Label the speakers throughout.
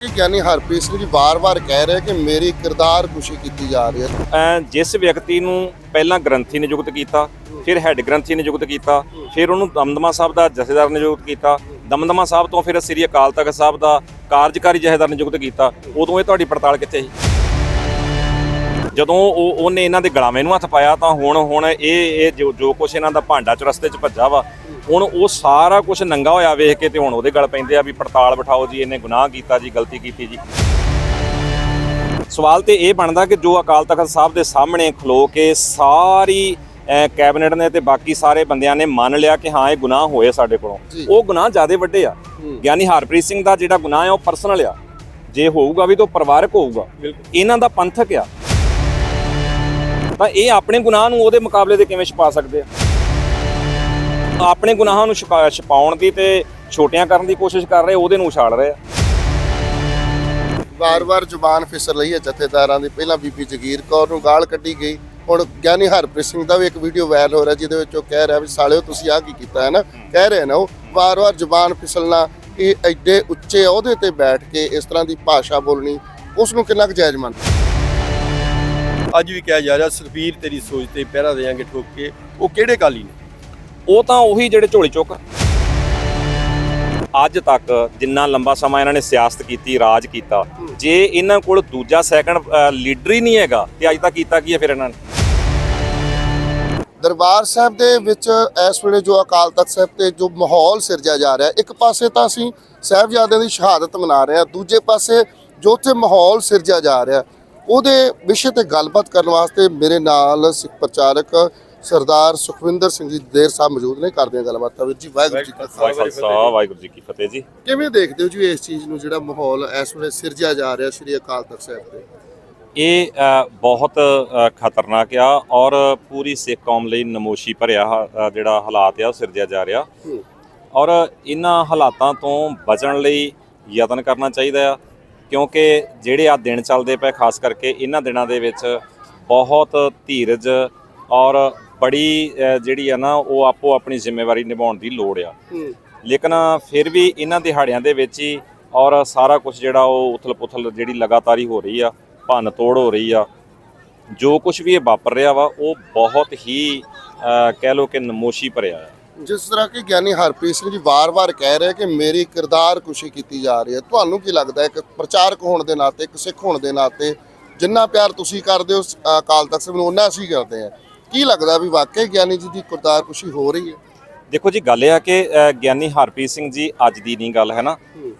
Speaker 1: ਗਿਆਨੀ ਹਰਪ੍ਰੀਤ ਸਿੰਘ ਜੀ, ਵਾਰ-ਵਾਰ ਕਹਿ ਰਹੇ ਕਿ ਮੇਰੀ ਕਿਰਦਾਰ ਕੁਸ਼ੀ ਕੀਤੀ ਜਾ ਰਹੀ ਹੈ।
Speaker 2: ਜਿਸ ਵਿਅਕਤੀ ਨੂੰ ਪਹਿਲਾਂ ਗ੍ਰੰਥੀ ਨਿਯੁਕਤ ਕੀਤਾ, ਫਿਰ ਹੈੱਡ ਗ੍ਰੰਥੀ ਨਿਯੁਕਤ ਕੀਤਾ, ਫਿਰ ਉਹਨੂੰ ਦਮਦਮਾ ਸਾਹਿਬ ਦਾ ਜਥੇਦਾਰ ਨਿਯੁਕਤ ਕੀਤਾ, ਦਮਦਮਾ ਸਾਹਿਬ ਤੋਂ ਫਿਰ ਸ੍ਰੀ ਅਕਾਲ ਤਖਤ ਸਾਹਿਬ ਦਾ ਕਾਰਜਕਾਰੀ ਜਥੇਦਾਰ ਨਿਯੁਕਤ ਕੀਤਾ, ਉਦੋਂ ਇਹ ਤੁਹਾਡੀ ਪੜਤਾਲ ਕਿੱਥੇ ਸੀ? ਜਦੋਂ ਉਹ ਉਹਨੇ ਇਹਨਾਂ ਦੇ ਗਲਾਵੇਂ ਨੂੰ ਹੱਥ ਪਾਇਆ ਤਾਂ ਹੁਣ ਹੁਣ ਇਹ ਇਹ ਜੋ ਕੁਛ ਇਹਨਾਂ ਦਾ ਭਾਂਡਾ ਚ ਰਸਤੇ ਚ ਭੱਜਾ ਵਾ ਹੁਣ ਉਹ ਸਾਰਾ ਕੁਝ ਨੰਗਾ ਹੋਇਆ ਵੇਖ ਕੇ ਤੇ ਹੁਣ ਉਹਦੇ ਗਲ ਪੈਂਦੇ ਆ ਵੀ ਪੜਤਾਲ ਬਿਠਾਓ ਜੀ ਇਹਨੇ ਗੁਨਾਹ ਕੀਤਾ ਜੀ ਗਲਤੀ ਕੀਤੀ ਜੀ। ਸਵਾਲ ਤੇ ਇਹ ਬਣਦਾ ਕਿ ਜੋ ਅਕਾਲ ਤਖਤ ਸਾਹਿਬ ਦੇ ਸਾਹਮਣੇ ਖਲੋ ਕੇ ਸਾਰੀ ਕੈਬਨਿਟ ਨੇ ਤੇ ਬਾਕੀ ਸਾਰੇ ਬੰਦਿਆਂ ਨੇ ਮੰਨ ਲਿਆ ਕਿ ਹਾਂ ਇਹ ਗੁਨਾਹ ਹੋਏ ਸਾਡੇ ਕੋਲੋਂ। ਉਹ ਗੁਨਾਹ ਜ਼ਿਆਦੇ ਵੱਡੇ ਆ। ਗਿਆਨੀ ਹਰਪ੍ਰੀਤ ਸਿੰਘ ਦਾ ਜਿਹੜਾ ਗੁਨਾਹ ਹੈ ਉਹ ਪਰਸਨਲ ਆ। ਜੇ ਹੋਊਗਾ ਵੀ ਤਾਂ ਪਰਿਵਾਰਕ ਹੋਊਗਾ। ਇਹਨਾਂ ਦਾ ਪੰਥਕ ਆ। ਤਾਂ ਇਹ ਆਪਣੇ ਗੁਨਾਹ ਨੂੰ ਉਹਦੇ ਮੁਕਾਬਲੇ ਦੇ ਕਿਵੇਂ ਛਪਾ ਸਕਦੇ ਆ? ਆਪਣੇ ਗੁਨਾਹਾਂ ਨੂੰ ਛਪਾ- ਛਪਾਉਣ ਦੀ ਤੇ ਛੋਟੀਆਂ ਕਰਨ ਦੀ ਕੋਸ਼ਿਸ਼ ਕਰ ਰਹੇ ਉਹਦੇ ਨੂੰ ਉਛਾਲ ਰਹੇ ਆ।
Speaker 1: ਵਾਰ-ਵਾਰ ਜ਼ੁਬਾਨ ਫਿਸਰ ਰਹੀ ਹੈ ਜਥੇਦਾਰਾਂ ਦੀ। ਪਹਿਲਾਂ ਬੀਬੀ ਜਗੀਰ ਕੌਰ ਨੂੰ ਗਾਲ ਕੱਢੀ ਗਈ। ਹੁਣ ਗਿਆਨੀ ਹਰਪ੍ਰੀਤ ਸਿੰਘ ਦਾ ਵੀ ਇੱਕ ਵੀਡੀਓ ਵਾਇਰਲ ਹੋ ਰਿਹਾ ਜਿਹਦੇ ਵਿੱਚ ਉਹ ਕਹਿ ਰਿਹਾ ਵੀ ਸਾਲਿਓ ਤੁਸੀਂ ਆਹ ਕੀ ਕੀਤਾ ਹੈ ਨਾ? ਕਹਿ ਰਹੇ ਨਾ ਉਹ। ਵਾਰ-ਵਾਰ ਜ਼ੁਬਾਨ ਫਿਸਲਣਾ ਇਹ ਐਡੇ ਉੱਚੇ ਅਹੁਦੇ ਤੇ ਬੈਠ ਕੇ ਇਸ ਤਰ੍ਹਾਂ ਦੀ ਭਾਸ਼ਾ ਬੋਲਣੀ ਉਸ ਨੂੰ ਕਿੰਨਾ ਕੁ ਜਾਇਜ਼ ਮੰਨਦੇ?
Speaker 3: ਅੱਜ ਵੀ ਕਿਹਾ ਜਾ ਰਿਹਾ ਸੁਖਬੀਰ ਤੇਰੀ ਸੋਚ ਤੇ ਪਹਿਰਾ ਦੇਾਂਗੇ ਠੋਕ ਕੇ। ਉਹ ਕਿਹੜੇ ਕਾਲੀ ਨੇ?
Speaker 2: ਉਹ ਤਾਂ ਉਹੀ ਜਿਹੜੇ ਝੋਲੀ ਚੁੱਕ। ਅੱਜ ਤੱਕ ਜਿੰਨਾ ਲੰਬਾ ਸਮਾਂ ਇਹਨਾਂ ਨੇ ਸਿਆਸਤ ਕੀਤੀ, ਰਾਜ ਕੀਤਾ, ਜੇ ਇਹਨਾਂ ਕੋਲ ਦੂਜਾ ਸੈਕੰਡ ਲੀਡਰ ਹੀ ਨਹੀਂ ਹੈਗਾ ਤੇ ਅੱਜ ਤੱਕ ਕੀਤਾ ਕੀ ਹੈ ਫਿਰ ਇਹਨਾਂ ਨੇ?
Speaker 1: ਦਰਬਾਰ ਸਾਹਿਬ ਦੇ ਵਿੱਚ ਇਸ ਵੇਲੇ ਜੋ ਅਕਾਲ ਤਖਤ ਸਾਹਿਬ ਤੇ ਜੋ ਮਾਹੌਲ ਸਿਰਜਿਆ ਜਾ ਰਿਹਾ, ਇੱਕ ਪਾਸੇ ਤਾਂ ਅਸੀਂ ਸਾਹਿਬਜ਼ਾਦਿਆਂ ਦੀ ਸ਼ਹਾਦਤ ਮਨਾ ਰਹੇ ਹਾਂ, ਦੂਜੇ ਪਾਸੇ ਜੋ ਉੱਥੇ ਮਾਹੌਲ ਸਿਰਜਿਆ ਜਾ ਰਿਹਾ, ਉਹਦੇ ਵਿਸ਼ੇ ਤੇ ਗੱਲਬਾਤ ਕਰਨ ਵਾਸਤੇ ਮੇਰੇ ਨਾਲ ਸਿੱਖ ਪ੍ਰਚਾਰਕ ਸਰਦਾਰ ਸੁਖਵਿੰਦਰ ਸਿੰਘ ਜੀ ਦੇਰ ਸਾਹਿਬ ਮੌਜੂਦ ਨੇ ਕਰਦੇ ਹਾਂ ਗੱਲਬਾਤ। ਵੀਰ ਜੀ ਵਾਹਿਗੁਰੂ ਜੀ ਕਾ ਖਾਲਸਾ।
Speaker 2: ਵਾਹਿਗੁਰੂ ਜੀ ਕੀ ਫਤਿਹ ਜੀ।
Speaker 1: ਕਿਵੇਂ ਦੇਖਦੇ ਹੋ ਜੀ ਇਸ ਚੀਜ਼ ਨੂੰ ਜਿਹੜਾ ਮਾਹੌਲ ਇਸ ਵੇਲੇ ਸਿਰਜਿਆ ਜਾ ਰਿਹਾ ਸ੍ਰੀ ਅਕਾਲ ਤਖਤ ਸਾਹਿਬ ਤੇ?
Speaker 2: ਇਹ ਬਹੁਤ ਖਤਰਨਾਕ ਆ ਔਰ ਪੂਰੀ ਸਿੱਖ ਕੌਮ ਲਈ ਨਮੋਸ਼ੀ ਭਰਿਆ ਜਿਹੜਾ ਹਾਲਾਤ ਆ ਉਹ ਸਿਰਜਿਆ ਜਾ ਰਿਹਾ। ਔਰ ਇਹਨਾਂ ਹਾਲਾਤਾਂ ਤੋਂ ਬਚਣ ਲਈ ਯਤਨ ਕਰਨਾ ਚਾਹੀਦਾ ਆ ਕਿਉਂਕਿ ਜਿਹੜੇ ਆ ਦਿਨ ਚੱਲਦੇ ਪਏ ਖਾਸ ਕਰਕੇ ਇਹਨਾਂ ਦਿਨਾਂ ਦੇ ਵਿੱਚ ਬਹੁਤ ਧੀਰਜ ਔਰ ਬੜੀ ਜਿਹੜੀ ਆ ਨਾ ਉਹ ਆਪੋ ਆਪਣੀ ਜ਼ਿੰਮੇਵਾਰੀ ਨਿਭਾਉਣ ਦੀ ਲੋੜ ਆ। ਲੇਕਿਨ ਫਿਰ ਵੀ ਇਹਨਾਂ ਦਿਹਾੜਿਆਂ ਦੇ ਵਿੱਚ ਹੀ ਔਰ ਸਾਰਾ ਕੁਝ ਜਿਹੜਾ ਉਹ ਉਥਲ-ਪੁਥਲ ਜਿਹੜੀ ਲਗਾਤਾਰੀ ਹੋ ਰਹੀ ਆ ਭੰਨ ਤੋੜ ਹੋ ਰਹੀ ਆ ਜੋ ਕੁਝ ਵੀ ਇਹ ਵਾਪਰ ਰਿਹਾ ਵਾ ਉਹ ਬਹੁਤ ਹੀ ਕਹਿ ਲੋ ਕਿ ਨਮੋਸ਼ੀ ਭਰਿਆ ਆ।
Speaker 1: ਜਿਸ ਤਰ੍ਹਾਂ ਕਿ ਗਿਆਨੀ ਹਰਪ੍ਰੀਤ ਸਿੰਘ ਜੀ ਵਾਰ-ਵਾਰ ਕਹਿ ਰਹੇ ਕਿ ਮੇਰੀ ਕਿਰਦਾਰ ਕੁਸ਼ੀ ਕੀਤੀ ਜਾ ਰਹੀ ਹੈ। ਤੁਹਾਨੂੰ ਕੀ ਲੱਗਦਾ ਇੱਕ ਪ੍ਰਚਾਰਕ ਹੋਣ ਦੇ ਨਾਤੇ ਇੱਕ ਸਿੱਖ ਹੋਣ ਦੇ ਨਾਤੇ ਜਿੰਨਾ ਪਿਆਰ ਤੁਸੀਂ ਕਰਦੇ ਹੋ ਅਕਾਲ ਤਖਤ ਸਾਹਿਬ ਨੂੰ ਉਹਨਾਂ ਅਸੀਂ ਕਰਦੇ ਹਾਂ। ਕੀ ਲੱਗਦਾ ਵੀ ਵਾਕਈ ਗਿਆਨੀ ਜੀ ਦੀ ਕਿਰਦਾਰ ਕੁਸ਼ੀ ਹੋ ਰਹੀ ਹੈ?
Speaker 2: ਦੇਖੋ ਜੀ ਗੱਲ ਇਹ ਆ ਕਿ ਗਿਆਨੀ ਹਰਪ੍ਰੀਤ ਸਿੰਘ ਜੀ ਅੱਜ ਦੀ ਨਹੀਂ ਗੱਲ ਹੈ ਨਾ?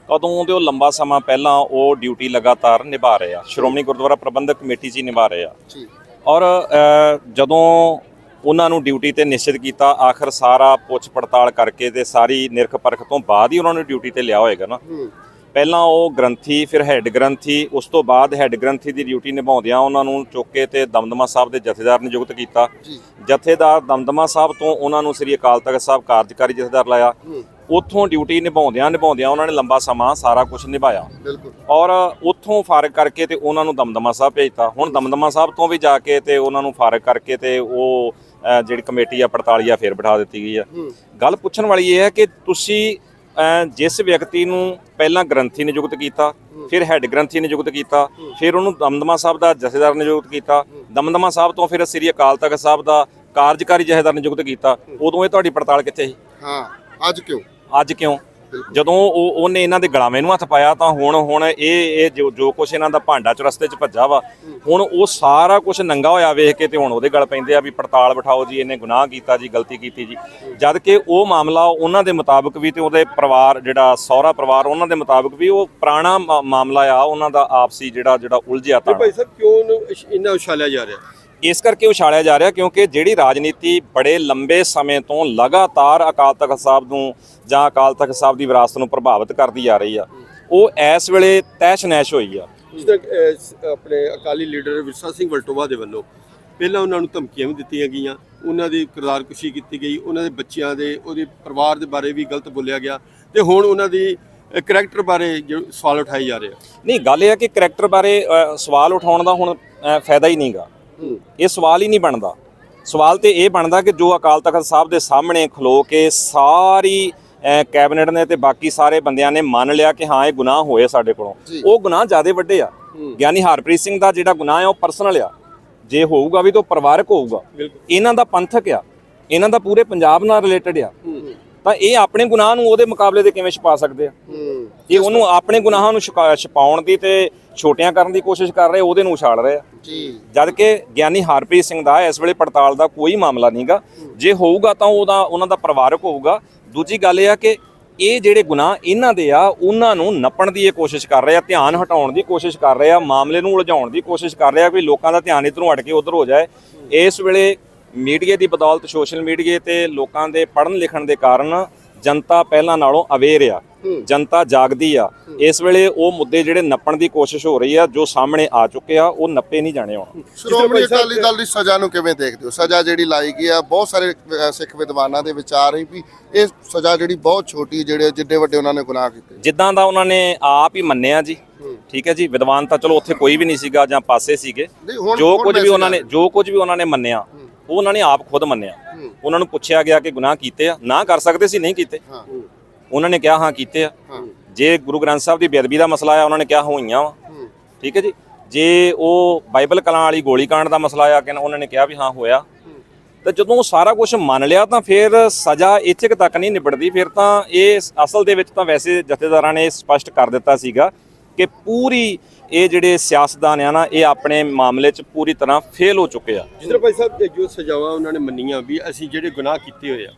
Speaker 2: ਕਦੋਂ ਦੇ ਉਹ ਲੰਬਾ ਸਮਾਂ ਪਹਿਲਾਂ ਉਹ ਡਿਊਟੀ ਲਗਾਤਾਰ ਨਿਭਾ ਰਹੇ ਆ ਸ਼੍ਰੋਮਣੀ ਗੁਰਦੁਆਰਾ ਪ੍ਰਬੰਧਕ ਕਮੇਟੀ ਹੀ ਨਿਭਾ ਰਹੇ ਆ।
Speaker 1: ਜੀ।
Speaker 2: ਔਰ ਜਦੋਂ ਉਹਨਾਂ ਨੂੰ ਡਿਊਟੀ ਤੇ ਨਿਸ਼ਚਿਤ ਕੀਤਾ ਆਖਰ ਸਾਰਾ ਪੁੱਛ ਪੜਤਾਲ ਕਰਕੇ ਤੇ ਸਾਰੀ ਨਿਰਖ ਪਰਖ ਤੋਂ ਬਾਅਦ ਹੀ ਉਹਨਾਂ ਨੂੰ ਡਿਊਟੀ ਤੇ ਲਿਆ ਹੋਏਗਾ ਨਾ? ਪਹਿਲਾਂ ਉਹ ਗ੍ਰੰਥੀ ਫਿਰ ਹੈੱਡ ਗ੍ਰੰਥੀ ਉਸ ਤੋਂ ਬਾਅਦ ਹੈੱਡ ਗ੍ਰੰਥੀ ਦੀ ਡਿਊਟੀ ਨਿਭਾਉਂਦਿਆਂ ਉਹਨਾਂ ਨੂੰ ਚੁੱਕ ਕੇ ਤੇ ਦਮਦਮਾ ਸਾਹਿਬ ਦੇ ਜਥੇਦਾਰ ਨਿਯੁਕਤ ਕੀਤਾ। ਜਥੇਦਾਰ ਦਮਦਮਾ ਸਾਹਿਬ ਤੋਂ ਉਹਨਾਂ ਨੂੰ ਸ੍ਰੀ ਅਕਾਲ ਤਖਤ ਸਾਹਿਬ ਕਾਰਜਕਾਰੀ ਜਥੇਦਾਰ ਲਾਇਆ। ਉੱਥੋਂ ਡਿਊਟੀ ਨਿਭਾਉਂਦਿਆਂ ਨਿਭਾਉਂਦਿਆਂ ਉਹਨਾਂ ਨੇ ਲੰਬਾ ਸਮਾਂ ਸਾਰਾ ਕੁਝ ਨਿਭਾਇਆ।
Speaker 1: ਬਿਲਕੁਲ।
Speaker 2: ਔਰ ਉੱਥੋਂ ਫਾਰਗ ਕਰਕੇ ਤੇ ਉਹਨਾਂ ਨੂੰ ਦਮਦਮਾ ਸਾਹਿਬ ਭੇਜਤਾ। ਹੁਣ ਦਮਦਮਾ ਸਾਹਿਬ ਤੋਂ ਵੀ ਜਾ ਕੇ ਤੇ ਉਹਨਾਂ ਨੂੰ ਫਾਰਗ ਕਰਕੇ ਤੇ ਉਹ ਜਿਹੜੀ ਕਮੇਟੀ ਆ ਪੜਤਾਲੀਆ ਫੇਰ ਬਿਠਾ ਦਿੱਤੀ ਗਈ ਆ। ਗੱਲ ਪੁੱਛਣ ਵਾਲੀ ਇਹ ਹੈ ਕਿ ਤੁਸੀਂ ਜਿਸ ਵਿਅਕਤੀ ਨੂੰ ਪਹਿਲਾਂ ਗ੍ਰੰਥੀ ਨਿਯੁਕਤ ਕੀਤਾ ਫਿਰ ਹੈੱਡ ਗ੍ਰੰਥੀ ਨਿਯੁਕਤ ਕੀਤਾ ਫਿਰ ਉਹਨੂੰ ਦਮਦਮਾ ਸਾਹਿਬ ਦਾ ਜਥੇਦਾਰ ਨਿਯੁਕਤ ਕੀਤਾ। ਦਮਦਮਾ ਸਾਹਿਬ ਤੋਂ ਫਿਰ ਸ੍ਰੀ ਅਕਾਲ ਤਖਤ ਸਾਹਿਬ ਦਾ ਕਾਰਜਕਾਰੀ ਜਥੇਦਾਰ ਨਿਯੁਕਤ ਕੀਤਾ। ਉਦੋਂ ਇਹ ਤੁਹਾਡੀ ਪੜਤਾਲ ਕਿੱਥੇ ਸੀ?
Speaker 1: ਹਾਂ ਅੱਜ ਕਿਉਂ?
Speaker 2: ਅੱਜ ਕਿਉਂ? ਜਦੋਂ ਉਹ ਉਹਨੇ ਇਹਨਾਂ ਦੇ ਗਲਾਵੇਂ ਨੂੰ ਹੱਥ ਪਾਇਆ ਤਾਂ ਹੁਣ ਹੁਣ ਇਹ ਇਹ ਜੋ ਜੋ ਕੁਛ ਇਹਨਾਂ ਦਾ ਭਾਂਡਾ ਚ ਰਸਤੇ ਚ ਭੱਜਾ ਵਾ ਹੁਣ ਉਹ ਸਾਰਾ ਕੁਝ ਨੰਗਾ ਹੋਇਆ ਵੇਖ ਕੇ ਤੇ ਹੁਣ ਉਹਦੇ ਗਲ ਪੈਂਦੇ ਆ ਵੀ ਪੜਤਾਲ ਬਿਠਾਓ ਜੀ ਇਹਨੇ ਗੁਨਾਹ ਕੀਤਾ ਜੀ ਗਲਤੀ ਕੀਤੀ ਜੀ। ਜਦ ਕਿ ਉਹ ਮਾਮਲਾ ਉਹਨਾਂ ਦੇ ਮੁਤਾਬਕ ਵੀ ਤੇ ਉਹਦੇ ਪਰਿਵਾਰ ਜਿਹੜਾ ਸਹੁਰਾ ਪਰਿਵਾਰ ਉਹਨਾਂ ਦੇ ਮੁਤਾਬਕ ਵੀ ਉਹ ਪੁਰਾਣਾ ਮਾਮਲਾ ਆ ਉਹਨਾਂ ਦਾ ਆਪਸੀ ਜਿਹੜਾ ਜਿਹੜਾ ਉਲਝਿਆ
Speaker 3: ਤੇ ਭਾਈ ਸਾਹਿਬ ਕਿਉਂ ਇੰਨਾ ਉਛਾਲਿਆ ਜਾ ਰਿਹਾ?
Speaker 2: ਇਸ ਕਰਕੇ ਉਛਾਲਿਆ ਜਾ ਰਿਹਾ ਕਿਉਂਕਿ ਜਿਹੜੀ ਰਾਜਨੀਤੀ ਬੜੇ ਲੰਬੇ ਸਮੇਂ ਤੋਂ ਲਗਾਤਾਰ ਅਕਾਲ ਤਖਤ ਸਾਹਿਬ ਨੂੰ ਜਾਂ ਅਕਾਲ ਤਖਤ ਸਾਹਿਬ ਦੀ ਵਿਰਾਸਤ ਨੂੰ ਪ੍ਰਭਾਵਿਤ ਕਰਦੀ ਆ ਰਹੀ ਆ ਉਹ ਇਸ ਵੇਲੇ ਤੈਸ਼ ਨੈਸ਼ ਹੋਈ ਆ।
Speaker 3: ਆਪਣੇ ਅਕਾਲੀ ਲੀਡਰ ਵਿਰਸਾ ਸਿੰਘ ਵਲਟੋਵਾ ਦੇ ਵੱਲੋਂ ਪਹਿਲਾਂ ਉਹਨਾਂ ਨੂੰ ਧਮਕੀਆਂ ਵੀ ਦਿੱਤੀਆਂ ਗਈਆਂ ਉਹਨਾਂ ਦੀ ਕਿਰਦਾਰਕੁਸ਼ੀ ਕੀਤੀ ਗਈ ਉਹਨਾਂ ਦੇ ਬੱਚਿਆਂ ਦੇ ਉਹਦੇ ਪਰਿਵਾਰ ਦੇ ਬਾਰੇ ਵੀ ਗਲਤ ਬੋਲਿਆ ਗਿਆ ਤੇ ਹੁਣ ਉਹਨਾਂ ਦੀ ਕਰੈਕਟਰ ਬਾਰੇ ਜੋ ਸਵਾਲ ਉਠਾਏ ਜਾ ਰਹੇ ਆ।
Speaker 2: ਨਹੀਂ ਗੱਲ ਇਹ ਆ ਕਿ ਕਰੈਕਟਰ ਬਾਰੇ ਸਵਾਲ ਉਠਾਉਣ ਦਾ ਹੁਣ ਫਾਇਦਾ ਹੀ ਨਹੀਂਗਾ ਇਹ ਸਵਾਲ ਹੀ ਨਹੀਂ ਬਣਦਾ। ਸਵਾਲ ਤੇ ਇਹ ਬਣਦਾ ਕਿ ਜੋ ਅਕਾਲ ਤਖਤ ਸਾਹਿਬ ਦੇ ਸਾਹਮਣੇ ਖਲੋ ਕੇ ਸਾਰੀ ਕੈਬਨਿਟ ਨੇ ਤੇ ਬਾਕੀ ਸਾਰੇ ਬੰਦਿਆਂ ਨੇ ਮੰਨ ਲਿਆ ਕਿ ਹਾਂ ਇਹ ਗੁਨਾਹ ਹੋਏ ਸਾਡੇ ਕੋਲੋਂ। ਉਹ ਗੁਨਾਹ ਜ਼ਿਆਦੇ ਵੱਡੇ ਆ। ਗਿਆਨੀ ਹਰਪ੍ਰੀਤ ਸਿੰਘ ਦਾ ਜਿਹੜਾ ਗੁਨਾਹ ਹੈ ਉਹ ਪਰਸਨਲ ਆ। ਜੇ ਹੋਊਗਾ ਵੀ ਤਾਂ ਪਰਿਵਾਰਕ ਹੋਊਗਾ। ਇਹਨਾਂ ਦਾ ਪੰਥਕ ਆ। ਇਹਨਾਂ ਦਾ ਪੂਰੇ ਪੰਜਾਬ ਨਾਲ ਰਿਲੇਟਡ ਆ। ਤਾਂ ਇਹ ਆਪਣੇ ਗੁਨਾਹ ਨੂੰ ਉਹਦੇ ਮੁਕਾਬਲੇ ਦੇ ਕਿਵੇਂ ਛੁਪਾ ਸਕਦੇ ਆ? ਇਹ ਉਹਨੂੰ ਆਪਣੇ ਗੁਨਾਹਾਂ ਨੂੰ ਛੁਪਾਉਣ ਦੀ ਤੇ ਛੋਟੀਆਂ ਕਰਨ ਦੀ ਕੋਸ਼ਿਸ਼ ਕਰ ਰਹੇ ਉਹਦੇ ਨੂੰ ਉਛਾਲ ਰਹੇ ਆ।
Speaker 1: ਜੀ।
Speaker 2: ਜਦ ਕਿ ਗਿਆਨੀ ਹਰਪ੍ਰੀਤ ਸਿੰਘ ਦਾ ਇਸ ਵੇਲੇ ਪੜਤਾਲ ਦਾ ਕੋਈ ਮਾਮਲਾ ਨਹੀਂਗਾ ਜੇ ਹੋਊਗਾ ਤਾਂ ਉਹਦਾ ਉਹਨਾਂ ਦਾ ਪਰਿਵਾਰਕ ਹੋਊਗਾ। ਦੂਜੀ ਗੱਲ ਇਹ ਆ ਕਿ ਇਹ ਜਿਹੜੇ ਗੁਨਾਹ ਇਹਨਾਂ ਦੇ ਆ ਉਹਨਾਂ ਨੂੰ ਨੱਪਣ ਦੀ ਇਹ ਕੋਸ਼ਿਸ਼ ਕਰ ਰਹੇ ਆ ਧਿਆਨ ਹਟਾਉਣ ਦੀ ਕੋਸ਼ਿਸ਼ ਕਰ ਰਹੇ ਆ ਮਾਮਲੇ ਨੂੰ ਉਲਝਾਉਣ ਦੀ ਕੋਸ਼ਿਸ਼ ਕਰ ਰਹੇ ਆ ਵੀ ਲੋਕਾਂ ਦਾ ਧਿਆਨ ਇਧਰੋਂ ਹਟ ਕੇ ਉਧਰ ਹੋ ਜਾਏ। ਇਸ ਵੇਲੇ ਮੀਡੀਆ ਦੀ ਬਦੌਲਤ ਸੋਸ਼ਲ ਮੀਡੀਆ ਤੇ ਲੋਕਾਂ ਦੇ ਪੜ੍ਹਨ ਲਿਖਣ ਦੇ ਕਾਰਨ ਜਨਤਾ ਪਹਿਲਾਂ ਨਾਲੋਂ ਅਵੇਅਰ ਆ ਜਨਤਾ ਜਾਗਦੀ ਆ। ਇਸ ਵੇਲੇ ਉਹ ਮੁੱਦੇ ਜਿਹੜੇ ਨੱਪਣ ਦੀ ਕੋਸ਼ਿਸ਼ ਹੋ ਰਹੀ ਆ ਜੋ ਸਾਹਮਣੇ ਆ ਚੁੱਕੇ ਆ ਉਹ ਨੱਪੇ ਨਹੀਂ ਜਾਣੇ ਹੁਣ।
Speaker 1: ਸ਼੍ਰੋਮਣੀ ਅਕਾਲੀ ਦਲ ਦੀ ਸਜ਼ਾ ਨੂੰ ਕਿਵੇਂ ਦੇਖਦੇ ਹੋ? ਸਜ਼ਾ ਜਿਹੜੀ ਲਾਈ ਗਈ ਆ ਬਹੁਤ ਸਾਰੇ ਸਿੱਖ ਵਿਦਵਾਨਾਂ ਦੇ ਵਿਚਾਰ ਹੈ ਵੀ ਇਹ ਸਜ਼ਾ ਜਿਹੜੀ ਬਹੁਤ ਛੋਟੀ ਜਿਹੜੇ ਜਿੱਡੇ ਵੱਡੇ ਉਹਨਾਂ ਨੇ ਗੁਨਾਹ ਕੀਤੇ।
Speaker 2: ਜਿੱਦਾਂ ਦਾ ਉਹਨਾਂ ਨੇ ਆਪ ਹੀ ਮੰਨਿਆ ਜੀ ਠੀਕ ਹੈ ਜੀ ਵਿਦਵਾਨ ਤਾਂ ਚਲੋ ਉੱਥੇ ਕੋਈ ਵੀ ਨਹੀਂ ਸੀਗਾ ਜਾਂ ਪਾਸੇ ਸੀਗੇ। ਜੋ ਕੁਝ ਵੀ ਉਹਨਾਂ ਨੇ ਜੋ ਕੁਝ ਵੀ ਉਹਨਾਂ ਨੇ ਮੰਨਿਆ ਉਹ ਉਹਨਾਂ ਨੇ ਆਪ ਖੁਦ ਮੰਨਿਆ। ਉਹਨਾਂ ਨੂੰ ਪੁੱਛਿਆ ਗਿਆ ਕਿ ਗੁਨਾਹ ਕੀਤੇ ਆ। ਨਾ ਕਰ ਸਕਦੇ ਸੀ ਨਹੀਂ ਕੀਤੇ।
Speaker 1: ਹਾਂ।
Speaker 2: ਉਹਨਾਂ ਨੇ ਕਿਹਾ ਹਾਂ ਕੀਤੇ ਆ।
Speaker 1: ਹਾਂ।
Speaker 2: ਜੇ ਗੁਰੂ ਗ੍ਰੰਥ ਸਾਹਿਬ ਦੀ ਬੇਅਦਬੀ ਦਾ ਮਸਲਾ ਆ ਉਹਨਾਂ ਨੇ ਕਿਹਾ ਹੋਈਆਂ ਵਾ। ਠੀਕ ਹੈ ਜੀ? ਜੇ ਉਹ ਬਾਈਬਲ ਕਲਾਂ ਵਾਲੀ ਗੋਲੀकांड ਦਾ ਮਸਲਾ ਆ ਕਿ ਉਹਨਾਂ ਨੇ ਕਿਹਾ ਵੀ ਹਾਂ ਹੋਇਆ। ਤਾਂ ਜਦੋਂ ਉਹ ਸਾਰਾ ਕੁਝ ਮੰਨ ਲਿਆ ਤਾਂ ਫਿਰ ਸਜ਼ਾ ਇੱਥੇ ਤੱਕ ਨਹੀਂ ਨਿਬੜਦੀ। ਫਿਰ ਤਾਂ ਇਹ ਅਸਲ ਦੇ ਵਿੱਚ ਤਾਂ ਵੈਸੇ ਜਥੇਦਾਰਾਂ ਨੇ ਸਪਸ਼ਟ ਕਰ ਦਿੱਤਾ ਸੀਗਾ ਕਿ ਪੂਰੀ ਇਹ ਜਿਹੜੇ ਸਿਆਸਤਦਾਨ ਆ ਨਾ ਇਹ ਆਪਣੇ ਮਾਮਲੇ 'ਚ ਪੂਰੀ ਤਰ੍ਹਾਂ ਫੇਲ ਹੋ ਚੁੱਕੇ ਆ।
Speaker 3: ਜਿਸ ਤਰ੍ਹਾਂ ਭਾਈ ਸਾਹਿਬ ਜੋ ਸਜ਼ਾਵਾਂ ਉਹਨਾਂ ਨੇ ਮੰਨੀਆਂ ਵੀ ਅਸੀਂ ਜਿਹੜੇ ਗੁਨਾਹ ਕੀਤੇ ਹੋਏ ਆ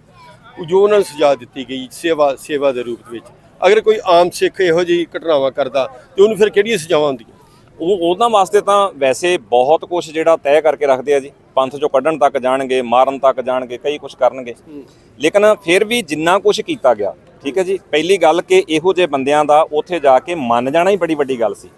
Speaker 3: ਉਹ ਜੋ ਉਹਨਾਂ ਨੂੰ ਸਜ਼ਾ ਦਿੱਤੀ ਗਈ ਸੇਵਾ ਸੇਵਾ ਦੇ ਰੂਪ ਵਿੱਚ। ਅਗਰ ਕੋਈ ਆਮ ਸਿੱਖ ਇਹੋ ਜਿਹੀ ਘਟਨਾਵਾਂ ਕਰਦਾ ਤੇ ਉਹਨੂੰ ਫਿਰ ਕਿਹੜੀਆਂ ਸਜ਼ਾਵਾਂ ਹੁੰਦੀਆਂ?
Speaker 2: ਉਹ ਉਹਨਾਂ ਵਾਸਤੇ ਤਾਂ ਵੈਸੇ ਬਹੁਤ ਕੁਝ ਜਿਹੜਾ ਤੈਅ ਕਰਕੇ ਰੱਖਦੇ ਆ ਜੀ। ਪੰਥ ਚੋਂ ਕੱਢਣ ਤੱਕ ਜਾਣਗੇ ਮਾਰਨ ਤੱਕ ਜਾਣਗੇ ਕਈ ਕੁਝ ਕਰਨਗੇ। ਲੇਕਿਨ ਫਿਰ ਵੀ ਜਿੰਨਾ ਕੁਝ ਕੀਤਾ ਗਿਆ ਠੀਕ ਹੈ ਜੀ ਪਹਿਲੀ ਗੱਲ ਕਿ ਇਹੋ ਜਿਹੇ ਬੰਦਿਆਂ ਦਾ ਉੱਥੇ ਜਾ ਕੇ ਮੰਨ ਜਾਣਾ ਹੀ ਬੜੀ ਵੱਡੀ ਗੱਲ ਸੀ।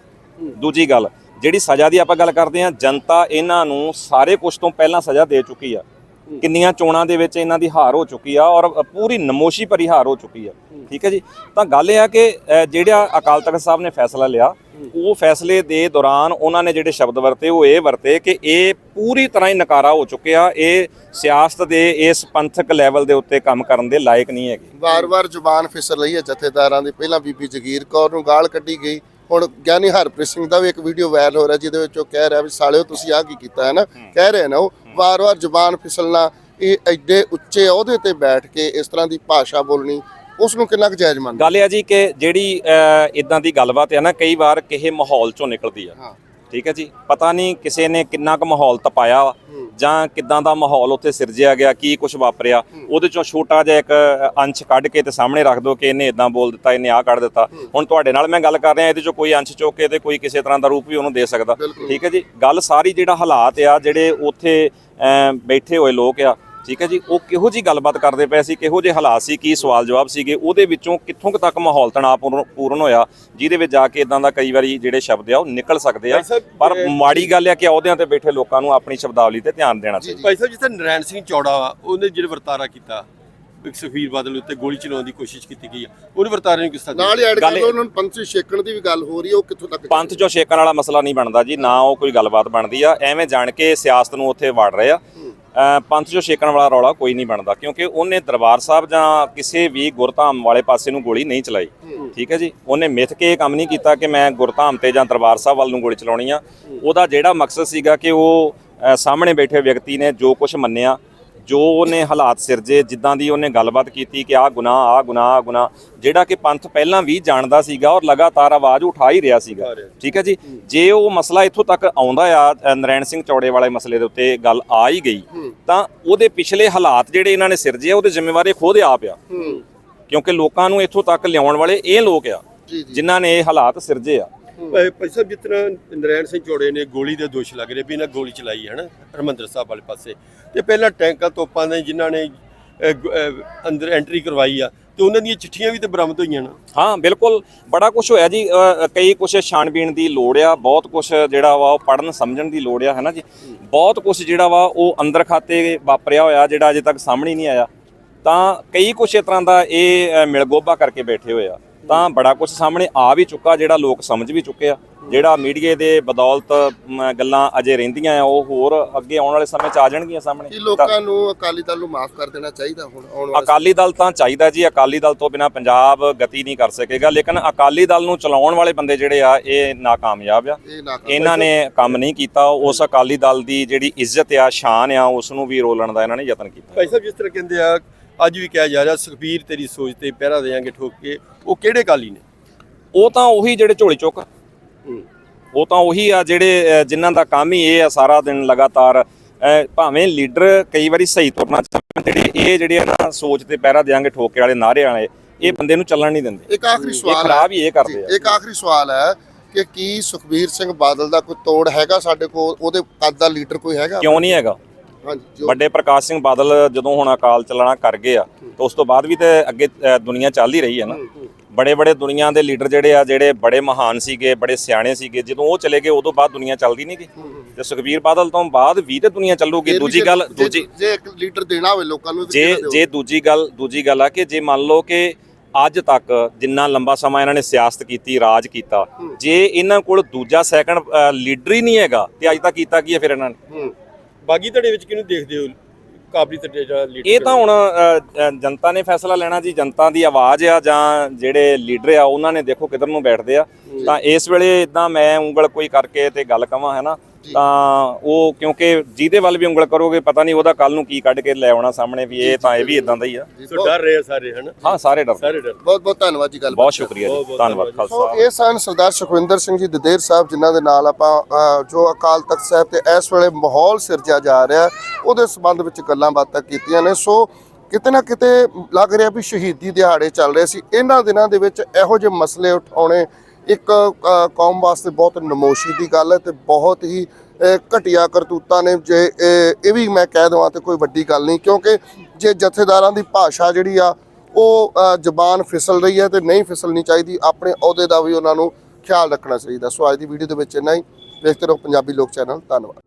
Speaker 2: ਦੂਜੀ ਗੱਲ ਜਿਹੜੀ ਸਜ਼ਾ ਦੀ ਆਪਾਂ ਗੱਲ ਕਰਦੇ ਆ ਜਨਤਾ ਇਹਨਾਂ ਨੂੰ ਸਾਰੇ ਕੁਝ ਤੋਂ ਪਹਿਲਾਂ ਸਜ਼ਾ ਦੇ ਚੁੱਕੀ ਆ। ਕਿੰਨੀਆਂ ਚੋਣਾਂ ਦੇ ਵਿੱਚ ਇਹਨਾਂ ਦੀ ਹਾਰ ਹੋ ਚੁੱਕੀ ਆ ਔਰ ਪੂਰੀ ਨਮੋਸ਼ੀ ਭਰੀ ਹਾਰ ਹੋ ਚੁੱਕੀ ਆ। ਠੀਕ ਹੈ ਜੀ? ਤਾਂ ਗੱਲ ਇਹ ਆ ਕਿ ਜਿਹੜਾ ਅਕਾਲ ਤਖਤ ਸਾਹਿਬ ਨੇ ਫੈਸਲਾ ਲਿਆ ਉਹ ਫੈਸਲੇ ਦੇ ਦੌਰਾਨ ਉਹਨਾਂ ਨੇ ਜਿਹੜੇ ਸ਼ਬਦ ਵਰਤੇ ਉਹ ਇਹ ਵਰਤੇ ਕਿ ਇਹ ਪੂਰੀ ਤਰ੍ਹਾਂ ਹੀ ਨਕਾਰਾ ਹੋ ਚੁੱਕਿਆ। ਇਹ ਸਿਆਸਤ ਦੇ ਇਸ ਪੰਥਕ ਲੈਵਲ ਦੇ ਉੱਤੇ ਕੰਮ ਕਰਨ ਦੇ ਲਾਇਕ ਨਹੀਂ ਹੈਗੇ।
Speaker 1: ਵਾਰ-ਵਾਰ ਜ਼ੁਬਾਨ ਫਿਸਰ ਰਹੀ ਹੈ ਜਥੇਦਾਰਾਂ ਦੀ। ਪਹਿਲਾਂ ਬੀਬੀ ਜਗੀਰ ਕੌਰ ਨੂੰ ਗਾਲ ਕੱਢੀ ਗਈ। ਹੁਣ ਗਿਆਨੀ ਹਰਪ੍ਰੀਤ ਸਿੰਘ ਦਾ ਵੀ ਇੱਕ ਵੀਡੀਓ ਵਾਇਰਲ ਹੋ ਰਿਹਾ ਜਿਹਦੇ ਵਿੱਚ ਉਹ ਕਹਿ ਰਿਹਾ ਵੀ ਸਾਲਿਓ ਤੁਸੀਂ ਆਹ ਕੀ ਕੀਤਾ ਹੈ ਨਾ? ਕਹਿ ਰਹੇ ਨੇ ਉਹ ਵਾਰ-ਵਾਰ ਜ਼ੁਬਾਨ ਫਿਸਲਣਾ ਇਹ ਐਡੇ ਉੱਚੇ ਅਹੁਦੇ ਤੇ ਬੈਠ ਕੇ ਇਸ ਤਰ੍ਹਾਂ ਦੀ ਭਾਸ਼ਾ ਬੋਲਣੀ ਉਸ ਨੂੰ ਕਿੰਨਾ ਕੁ ਜਾਇਜ਼ ਮੰਨਦੇ?
Speaker 2: ਗੱਲ ਆ ਜੀ ਕਿ ਜਿਹੜੀ ਇਦਾਂ ਦੀ ਗੱਲਬਾਤ ਹੈ ਨਾ ਕਈ ਵਾਰ ਕਿਸੇ ਮਾਹੌਲ ਚੋਂ ਨਿਕਲਦੀ ਆ।
Speaker 1: ਹਾਂ।
Speaker 2: ਠੀਕ ਹੈ ਜੀ? ਪਤਾ ਨਹੀਂ ਕਿਸੇ ਨੇ ਕਿੰਨਾ ਕੁ ਮਾਹੌਲ ਤਪਾਇਆ ਜਾਂ ਕਿੱਦਾਂ ਦਾ ਮਾਹੌਲ ਉੱਥੇ ਸਿਰਜਿਆ ਗਿਆ ਕੀ ਕੁਝ ਵਾਪਰਿਆ। ਉਹਦੇ ਚੋਂ ਛੋਟਾ ਜਿਹਾ ਇੱਕ ਅੰਸ਼ ਕੱਢ ਕੇ ਤੇ ਸਾਹਮਣੇ ਰੱਖ ਦੋ ਕਿ ਇਹਨੇ ਇਦਾਂ ਬੋਲ ਦਿੱਤਾ ਇਹਨੇ ਆਹ ਕੱਢ ਦਿੱਤਾ। ਹੁਣ ਤੁਹਾਡੇ ਨਾਲ ਮੈਂ ਗੱਲ ਕਰ ਰਿਹਾ ਇਹਦੇ ਚੋਂ ਕੋਈ ਅੰਸ਼ ਚੁੱਕ ਕੇ ਤੇ ਕੋਈ ਕਿਸੇ ਤਰ੍ਹਾਂ ਦਾ ਰੂਪ ਵੀ ਉਹਨੂੰ ਦੇ ਸਕਦਾ। ਠੀਕ ਹੈ ਜੀ? ਗੱਲ ਸਾਰੀ ਜਿਹੜਾ ਹਾਲਾਤ ਆ ਜਿਹੜੇ ਉੱਥੇ ਬੈਠੇ ਹੋਏ ਲੋਕ ਆ ਠੀਕ ਹੈ ਜੀ ਉਹ ਕਿਹੋ ਜੀ ਗੱਲਬਾਤ ਕਰਦੇ ਪਏ ਸੀ ਕਿਹੋ ਜਿਹੇ ਹਾਲਾਤ ਸੀ ਕੀ ਸਵਾਲ ਜਵਾਬ ਸੀਗੇ ਉਹਦੇ ਵਿੱਚੋਂ ਕਿੱਥੋਂ ਕੁ ਤੱਕ ਮਾਹੌਲ ਤਣਾਅਪੂਰਨ ਪੂਰਨ ਹੋਇਆ ਜਿਹਦੇ ਵਿੱਚ ਜਾ ਕੇ ਇਦਾਂ ਦਾ ਕਈ ਵਾਰੀ ਜਿਹੜੇ ਸ਼ਬਦ ਆ ਉਹ ਨਿਕਲ ਸਕਦੇ ਆ। ਪਰ ਮਾੜੀ ਗੱਲ ਹੈ ਕਿ ਅਹੁਦਿਆਂ ਤੇ ਬੈਠੇ ਲੋਕਾਂ ਨੂੰ ਆਪਣੀ ਸ਼ਬਦਾਵਲੀ ਤੇ ਧਿਆਨ ਦੇਣਾ ਚਾਹੀਦਾ।
Speaker 3: ਭਾਈ ਸਾਹਿਬ ਜਿੱਥੇ ਨਰੈਣ ਸਿੰਘ ਚੌੜਾ ਉਹਨੇ ਜਿਹੜੇ ਵਰਤਾਰਾ ਕੀਤਾ ਇੱਕ ਸੁਖਬੀਰ ਬਾਦਲ ਉੱਤੇ ਗੋਲੀ ਚਲਾਉਣ ਦੀ ਕੋਸ਼ਿਸ਼ ਕੀਤੀ ਗਈ ਆ ਉਹਨੇ ਵਰਤਾਰੇ ਨੂੰ ਕਿਸ ਤਰ੍ਹਾਂ
Speaker 1: ਨਾਲ ਹੀ ਐਡ ਕਰ ਉਹਨਾਂ ਨੂੰ ਪੰਥੀ ਛੇਕਣ ਦੀ ਵੀ ਗੱਲ ਹੋ ਰਹੀ ਹੈ ਉਹ ਕਿੱਥੋਂ ਤੱਕ
Speaker 2: ਪੰਥ ਚੋਂ ਛੇਕਣ ਵਾਲਾ ਮਸਲਾ ਨਹੀਂ ਬਣਦਾ ਜੀ ਨਾ ਉਹ ਕੋਈ ਗੱਲਬਾਤ ਬਣਦੀ ਆ ਐਵੇਂ ਜਾਣ ਕੇ ਸਿਆਸਤ ਨੂੰ ਉੱਥੇ ਵੜ ਰਹੇ ਆ। ਪੰਥ ਚੋਂ ਛੇਕਣ ਵਾਲਾ ਰੌਲਾ ਕੋਈ ਨਹੀਂ ਬਣਦਾ, ਕਿਉਂਕਿ ਉਹਨੇ ਦਰਬਾਰ ਸਾਹਿਬ ਜਾਂ ਕਿਸੇ ਵੀ ਗੁਰਧਾਮ ਵਾਲੇ ਪਾਸੇ ਨੂੰ ਗੋਲੀ ਨਹੀਂ ਚਲਾਈ। ਠੀਕ ਹੈ ਜੀ? ਉਹਨੇ ਮਿੱਥ ਕੇ ਇਹ ਕੰਮ ਨਹੀਂ ਕੀਤਾ ਕਿ ਮੈਂ ਗੁਰਧਾਮ ਤੇ ਜਾਂ ਦਰਬਾਰ ਸਾਹਿਬ ਵੱਲ ਨੂੰ ਗੋਲੀ ਚਲਾਉਣੀ ਆ। ਉਹਦਾ ਜਿਹੜਾ ਮਕਸਦ ਸੀਗਾ ਕਿ ਉਹ ਸਾਹਮਣੇ ਬੈਠੇ ਵਿਅਕਤੀ ਨੇ ਜੋ ਕੁਝ ਮੰਨਿਆ ਜੋ ਉਹਨੇ ਹਾਲਾਤ ਸਿਰਜੇ ਜਿੱਦਾਂ ਦੀ ਉਹਨੇ ਗੱਲਬਾਤ ਕੀਤੀ ਕਿ ਆਹ ਗੁਨਾਹ ਆਹ ਗੁਨਾਹ ਆਹ ਗੁਨਾਹ ਜਿਹੜਾ ਕਿ ਪੰਥ ਪਹਿਲਾਂ ਵੀ ਜਾਣਦਾ ਸੀਗਾ ਔਰ ਲਗਾਤਾਰ ਆਵਾਜ਼ ਉਠਾ ਹੀ ਰਿਹਾ ਸੀਗਾ। ਠੀਕ ਹੈ ਜੀ? ਜੇ ਉਹ ਮਸਲਾ ਇੱਥੋਂ ਤੱਕ ਆਉਂਦਾ ਆ ਨਰੈਣ ਸਿੰਘ ਚੌੜੇ ਵਾਲੇ ਮਸਲੇ ਦੇ ਉੱਤੇ ਗੱਲ ਆ ਹੀ ਗਈ ਤਾਂ ਉਹਦੇ ਪਿਛਲੇ ਹਾਲਾਤ ਜਿਹੜੇ ਇਹਨਾਂ ਨੇ ਸਿਰਜੇ ਉਹਦੇ ਜ਼ਿੰਮੇਵਾਰ ਖੁਦ ਆਪ ਆ। ਕਿਉਂਕਿ ਲੋਕਾਂ ਨੂੰ ਇੱਥੋਂ ਤੱਕ ਲਿਆਉਣ ਵਾਲੇ ਇਹ ਲੋਕ ਆ ਜਿਨ੍ਹਾਂ ਨੇ ਇਹ ਹਾਲਾਤ ਸਿਰਜੇ ਆ।
Speaker 3: ਭਾਈ ਸਾਹਿਬ ਜਿਸ ਤਰ੍ਹਾਂ ਨਰੈਣ ਸਿੰਘ ਚੌੜੇ ਨੇ ਗੋਲੀ ਦੇ ਦੋਸ਼ ਲੱਗ ਰਹੇ ਵੀ ਇਹਨਾਂ ਗੋਲੀ ਚਲਾਈ ਹੈ ਨਾ ਹਰਮੰਦਰ ਸਾਹਿਬ ਵਾਲੇ ਪਾਸੇ। ਤੇ ਪਹਿਲਾਂ ਟੈਂਕਾਂ ਤੋਪਾਂ ਦੇ ਜਿਨ੍ਹਾਂ ਨੇ ਅੰਦਰ ਐਂਟਰੀ ਕਰਵਾਈ ਆ ਤੇ ਉਹਨਾਂ ਦੀਆਂ ਚਿੱਠੀਆਂ ਵੀ ਤੇ ਬਰਾਮਦ ਹੋਈਆਂ ਨਾ?
Speaker 2: ਹਾਂ ਬਿਲਕੁਲ। ਬੜਾ ਕੁਝ ਹੋਇਆ ਜੀ। ਕਈ ਕੁਝ ਛਾਣਬੀਣ ਦੀ ਲੋੜ ਆ ਬਹੁਤ ਕੁਝ ਜਿਹੜਾ ਵਾ ਉਹ ਪੜਨ ਸਮਝਣ ਦੀ ਲੋੜ ਆ ਹੈ ਨਾ ਜੀ? ਬਹੁਤ ਕੁਝ ਜਿਹੜਾ ਵਾ ਉਹ ਅੰਦਰ ਖਾਤੇ ਵਾਪਰਿਆ ਹੋਇਆ ਜਿਹੜਾ ਅਜੇ ਤੱਕ ਸਾਹਮਣੇ ਨਹੀਂ ਆਇਆ। ਤਾਂ ਕਈ ਕੁਝ ਇਸ ਤਰ੍ਹਾਂ ਦਾ ਇਹ ਅ, ਮਿਲਗੋਭਾ ਕਰਕੇ ਬੈਠੇ ਹੋਏ ਆ। ਤਾਂ ਬੜਾ ਕੁਝ ਸਾਹਮਣੇ ਆ ਵੀ ਚੁੱਕਾ ਜਿਹੜਾ ਲੋਕ ਸਮਝ ਵੀ ਚੁੱਕੇ ਆ। ਜਿਹੜਾ ਮੀਡੀਆ ਦੇ ਬਦੌਲਤ ਗੱਲਾਂ ਅਜੇ ਰਹਿੰਦੀਆਂ ਆ ਉਹ ਹੋਰ ਅੱਗੇ ਆਉਣ ਵਾਲੇ ਸਮੇਂ 'ਚ ਆ ਜਾਣਗੀਆਂ ਸਾਹਮਣੇ।
Speaker 1: ਕੀ ਲੋਕਾਂ ਨੂੰ ਅਕਾਲੀ ਦਲ ਨੂੰ ਮਾਫ ਕਰ ਦੇਣਾ ਚਾਹੀਦਾ ਹੁਣ ਆਉਣ ਵਾਲੇ
Speaker 2: ਅਕਾਲੀ ਦਲ ਤਾਂ ਚਾਹੀਦਾ ਜੀ ਅਕਾਲੀ ਦਲ ਤੋਂ ਬਿਨਾ ਪੰਜਾਬ ਗਤੀ ਨਹੀਂ ਕਰ ਸਕੇਗਾ ਲੇਕਿਨ ਅਕਾਲੀ ਦਲ ਨੂੰ ਚਲਾਉਣ ਵਾਲੇ ਬੰਦੇ ਜਿਹੜੇ ਆ ਇਹ ਨਾਕਾਮਯਾਬ ਆ। ਇਹਨਾਂ ਨੇ ਕੰਮ ਨਹੀਂ ਕੀਤਾ ਉਸ ਅਕਾਲੀ ਦਲ ਦੀ ਜਿਹੜੀ ਇੱਜ਼ਤ ਆ ਸ਼ਾਨ ਆ ਉਸ ਨੂੰ ਵੀ ਰੋਲਣ ਦਾ ਇਹਨਾਂ ਨੇ ਯਤਨ ਕੀਤਾ।
Speaker 3: ਭਾਈ ਸਾਹਿਬ ਜਿਸ ਤਰ੍ਹਾਂ ਕਹਿੰਦੇ ਆ ਅੱਜ ਵੀ ਕਿਹਾ ਜਾ ਰਿਹਾ ਸੁਖਬੀਰ ਤੇਰੀ ਸੋਚ ਤੇ ਪਹਿਰਾ ਦੇਾਂਗੇ ਠੋਕ। ਕੇ ਉਹ ਕਿਹੜੇ ਅਕਾਲੀ ਨੇ?
Speaker 2: ਉਹ ਤਾਂ ਉਹੀ ਜਿਹੜੇ ਝੋਲੀ ਚੁੱਕ। ਉਹ ਤਾਂ ਉਹੀ ਆ ਜਿਹੜੇ ਜਿਨ੍ਹਾਂ ਦਾ ਕੰਮ ਹੀ ਇਹ ਆ ਸਾਰਾ ਦਿਨ ਲਗਾਤਾਰ। ਭਾਵੇਂ ਲੀਡਰ ਕਈ ਵਾਰੀ ਸਹੀ ਤੁਰਨਾ ਚਾਹੁੰਦੇ ਜਿਹੜੇ ਇਹ ਜਿਹੜੇ ਨਾ ਸੋਚ ਤੇ ਪਹਿਰਾ ਦਿਆਂਗੇ ਠੋਕੇ ਵਾਲੇ ਨਾਰੇ ਵਾਲੇ ਇਹ ਬੰਦੇ ਨੂੰ ਚੱਲਣ ਨਹੀਂ ਦਿੰਦੇ।
Speaker 1: ਇੱਕ ਆਖਰੀ ਸਵਾਲ
Speaker 2: ਖਰਾਬ ਹੀ। ਇਹ ਕਰਦੇ ਆ।
Speaker 1: ਇੱਕ ਆਖਰੀ ਸਵਾਲ ਹੈ ਕਿ ਕੀ ਸੁਖਬੀਰ ਸਿੰਘ ਬਾਦਲ ਦਾ ਕੋਈ ਤੋੜ ਹੈਗਾ ਸਾਡੇ ਕੋਲ? ਉਹਦੇ ਕੱਦ ਦਾ ਲੀਡਰ ਕੋਈ ਹੈਗਾ?
Speaker 2: ਕਿਉਂ ਨਹੀਂ ਹੈਗਾ? ਵੱਡੇ ਪ੍ਰਕਾਸ਼ ਸਿੰਘ ਬਾਦਲ ਜਦੋਂ ਹੁਣ ਅਕਾਲ ਚਲਾਣਾ ਕਰ ਗਏ ਆ ਤਾਂ ਉਸ ਤੋਂ ਬਾਅਦ ਵੀ ਤੇ ਅੱਗੇ ਦੁਨੀਆ ਚੱਲ ਹੀ ਰਹੀ ਹੈ ਨਾ। ਬੜੇ ਬੜੇ ਦੁਨੀਆ ਦੇ ਲੀਡਰ ਜਿਹੜੇ ਆ ਜਿਹੜੇ ਬੜੇ ਮਹਾਨ ਸੀਗੇ ਬੜੇ ਸਿਆਣੇ ਸੀਗੇ ਜਦੋਂ ਉਹ ਚਲੇ ਗਏ ਉਦੋਂ ਬਾਅਦ ਦੁਨੀਆ ਚੱਲਦੀ ਨਹੀਂ ਗਈ। ਤੇ ਸੁਖਬੀਰ ਬਾਦਲ ਤੋਂ ਬਾਅਦ ਵੀ ਤੇ ਦੁਨੀਆ ਚੱਲੂਗੀ। ਦੂਜੀ ਗੱਲ ਦੂਜੀ
Speaker 1: ਜੇ ਇੱਕ ਲੀਡਰ ਦੇਣਾ ਹੋਵੇ ਲੋਕਾਂ ਨੂੰ
Speaker 2: ਜੇ? ਜੇ ਦੂਜੀ ਗੱਲ ਦੂਜੀ ਗੱਲ ਆ ਕਿ ਜੇ ਮੰਨ ਲਓ ਕਿ ਅੱਜ ਤੱਕ ਜਿੰਨਾ ਲੰਬਾ ਸਮਾਂ ਇਹਨਾਂ ਨੇ ਸਿਆਸਤ ਕੀਤੀ ਰਾਜ ਕੀਤਾ ਜੇ ਇਹਨਾਂ ਕੋਲ ਦੂਜਾ ਸੈਕੰਡ ਲੀਡਰ ਹੀ ਨਹੀਂ ਹੈਗਾ ਤੇ ਅੱਜ ਤੱਕ ਕੀਤਾ ਕੀ ਹੈ ਫਿਰ ਇਹਨਾਂ ਨੇ।
Speaker 3: ਬਾਗੀ ਧੜੇ ਵਿੱਚ ਕਿਹਨੂੰ ਦੇਖਦੇ ਹੋ? ਕਾਬਲੀ ਧੜੇ ਜਿਹੜਾ ਲੀਡਰ
Speaker 2: ਇਹ ਤਾਂ ਹੁਣ ਅ, ਜਨਤਾ ਨੇ ਫੈਸਲਾ ਲੈਣਾ ਜੀ ਜਨਤਾ ਦੀ ਆਵਾਜ਼ ਆ ਜਾਂ ਜਿਹੜੇ ਲੀਡਰ ਆ ਉਹਨਾਂ ਨੇ ਦੇਖੋ ਕਿਧਰ ਨੂੰ ਬੈਠਦੇ ਆ। ਤਾਂ ਇਸ ਵੇਲੇ ਇਦਾਂ ਮੈਂ ਉਂਗਲ ਕੋਈ ਕਰਕੇ ਤੇ ਗੱਲ ਕਵਾਂ ਹੈ ਨਾ? ਤਾਂ ਉਹ ਕਿਉਂਕਿ ਜਿਹਦੇ ਵੱਲ ਵੀ ਉਂਗਲ ਕਰੋਗੇ ਪਤਾ ਨਹੀਂ ਉਹਦਾ ਕੱਲ ਨੂੰ ਕੀ ਕੱਢ ਕੇ ਲੈ ਆਉਣਾ ਸਾਹਮਣੇ ਵੀ ਇਹ ਤਾਂ ਇਹ ਵੀ ਇਦਾਂ ਦਾ ਹੀ ਆ।
Speaker 3: ਸੋ ਡਰ ਰਹੇ ਆ ਸਾਰੇ ਹਨ?
Speaker 2: ਹਾਂ ਸਾਰੇ ਡਰ
Speaker 3: ਸਾਰੇ ਡਰ
Speaker 1: ਬਹੁਤ ਬਹੁਤ ਧੰਨਵਾਦ ਜੀ ਗੱਲ
Speaker 2: ਬਹੁਤ ਸ਼ੁਕਰੀਆ ਜੀ। ਧੰਨਵਾਦ ਖਾਲਸਾ
Speaker 1: ਇਹ ਸਨ ਸਰਦਾਰ ਸੁਖਵਿੰਦਰ ਸਿੰਘ ਜੀ ਦਦੇਰ ਸਾਹਿਬ ਜਿਨ੍ਹਾਂ ਦੇ ਨਾਲ ਆਪਾਂ ਜੋ ਅਕਾਲ ਤਖਤ ਸਾਹਿਬ ਤੇ ਇਸ ਵੇਲੇ ਮਾਹੌਲ ਸਿਰਜਿਆ ਜਾ ਰਿਹਾ ਉਹਦੇ ਸੰਬੰਧ ਵਿੱਚ ਗੱਲਾਂ ਬਾਤਾਂ ਕੀਤੀਆਂ ਨੇ। ਸੋ ਕਿਤੇ ਨਾ ਕਿਤੇ ਲੱਗ ਰਿਹਾ ਵੀ ਸ਼ਹੀਦੀ ਦਿਹਾੜੇ ਚੱਲ ਰਹੇ ਸੀ। ਇਹਨਾਂ ਦਿਨਾਂ ਦੇ ਵਿੱਚ ਇਹੋ ਜਿਹੇ ਮਸਲੇ ਉਠਾਉਣੇ ਇੱਕ ਕੌਮ ਵਾਸਤੇ ਬਹੁਤ ਨਮੋਸ਼ੀ ਦੀ ਗੱਲ ਹੈ ਤੇ ਬਹੁਤ ਹੀ ਘਟੀਆ ਕਰਤੂਤਾਂ ਨੇ ਜੇ ਇਹ ਇਹ ਵੀ ਮੈਂ ਕਹਿ ਦਵਾਂ ਤੇ ਕੋਈ ਵੱਡੀ ਗੱਲ ਨਹੀਂ ਕਿਉਂਕਿ ਜੇ ਜਥੇਦਾਰਾਂ ਦੀ ਭਾਸ਼ਾ ਜਿਹੜੀ ਆ, ਉਹ ਜ਼ਬਾਨ ਫਿਸਲ ਰਹੀ ਹੈ ਤੇ ਨਹੀਂ ਫਿਸਲਣੀ ਚਾਹੀਦੀ, ਆਪਣੇ ਅਹੁਦੇ ਦਾ ਵੀ ਉਹਨਾਂ ਨੂੰ ਖਿਆਲ ਰੱਖਣਾ ਚਾਹੀਦਾ। ਸੋ ਅੱਜ ਦੀ ਵੀਡੀਓ ਦੇ ਵਿੱਚ ਇੰਨਾ ਹੀ। ਵੇਖਦੇ ਰਹੋ ਪੰਜਾਬੀ ਲੋਕ ਚੈਨਲ। ਧੰਨਵਾਦ।